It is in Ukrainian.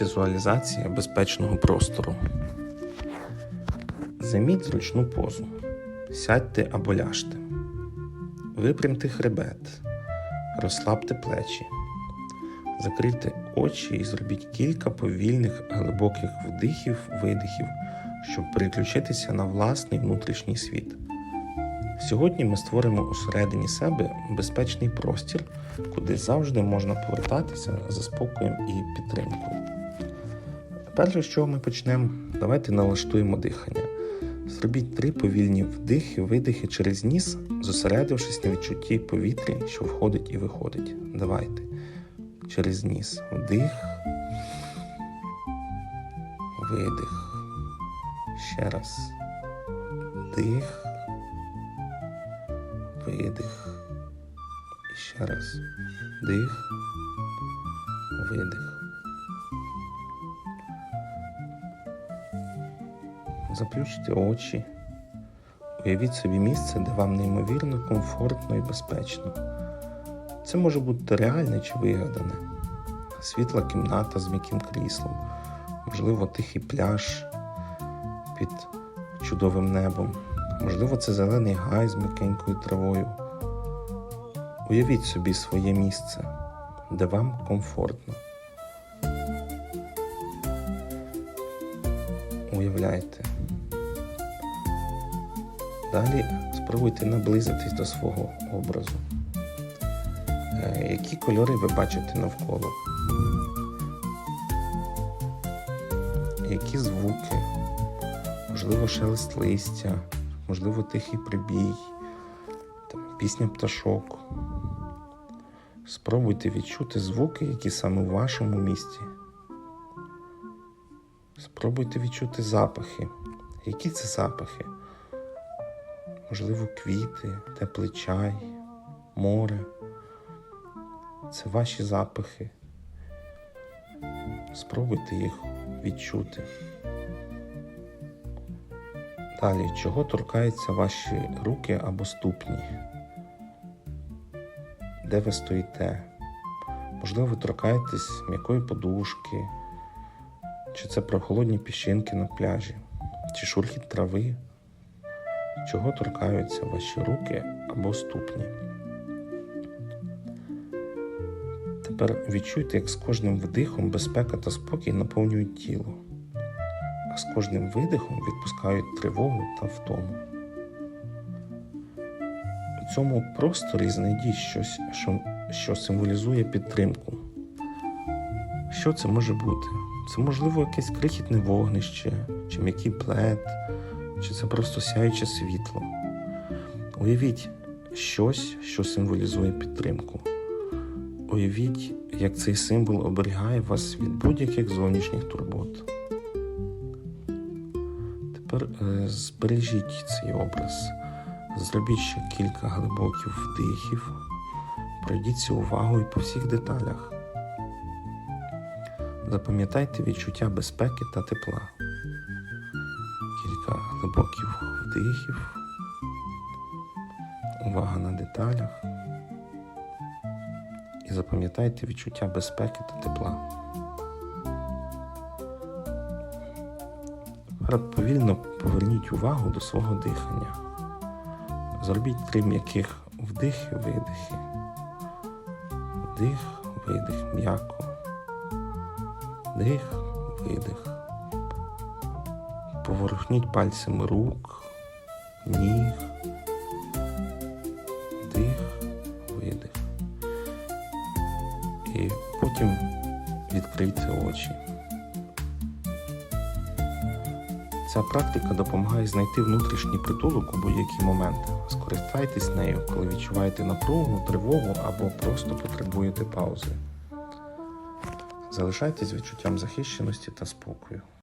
Візуалізація безпечного простору. Займіть зручну позу. Сядьте або ляжте. Випрямте хребет. Розслабте плечі. Закрийте очі і зробіть кілька повільних глибоких вдихів, видихів, щоб переключитися на власний внутрішній світ. Сьогодні ми створимо усередині себе безпечний простір, куди завжди можна повертатися за спокоєм і підтримкою. Перше, з чого ми почнемо, давайте налаштуємо дихання. Зробіть три повільні вдихи, видихи через ніс, зосередившись на відчутті повітря, що входить і виходить. Давайте. Через ніс. Вдих. Видих. Ще раз. Вдих. Видих. І ще раз. Вдих. Видих. Заплющте очі. Уявіть собі місце, де вам неймовірно комфортно і безпечно. Це може бути реальне чи вигадане. Світла кімната з м'яким кріслом, можливо, тихий пляж під чудовим небом, можливо, це зелений гай з м'якенькою травою. Уявіть собі своє місце, де вам комфортно. Уявляйте. Далі спробуйте наблизитись до свого образу. Е, Які кольори ви бачите навколо? Які звуки? Можливо, шелест листя, можливо, тихий прибій, там, пісня пташок. Спробуйте відчути звуки, які саме в вашому місті. Спробуйте відчути запахи. Які це запахи? Можливо, квіти, теплий чай, море. Це ваші запахи. Спробуйте їх відчути. Далі, чого торкаються ваші руки або ступні? Де ви стоїте? Можливо, ви торкаєтесь м'якої подушки, чи це прохолодні піщинки на пляжі, чи шурхіт трави, чого торкаються ваші руки або ступні. Тепер відчуйте, як з кожним вдихом безпека та спокій наповнюють тіло, а з кожним видихом відпускають тривогу та втому. У цьому просторі знайдіть щось, що, що символізує підтримку. Що це може бути? Це можливо якесь крихітне вогнище, чи м'який плед, чи це просто сяюче світло. Уявіть щось, що символізує підтримку. Уявіть, як цей символ оберігає вас від будь-яких зовнішніх турбот. Тепер е, збережіть цей образ, зробіть ще кілька глибоких вдихів, пройдіться увагою по всіх деталях. Запам'ятайте відчуття безпеки та тепла. Кілька глибоких вдихів, увага на деталях. І запам'ятайте відчуття безпеки та тепла. Повільно поверніть увагу до свого дихання. Зробіть три м'яких вдихи, видихи. Вдих, видих, м'яко. Вдих, видих. Поворухніть пальцями рук, ніг. Вдих, видих. І потім відкрийте очі. Ця практика допомагає знайти внутрішній притулок у будь-який момент. Скористайтесь нею, коли відчуваєте напругу, тривогу або просто потребуєте паузи. Залишайтесь відчуттям захищеності та спокою.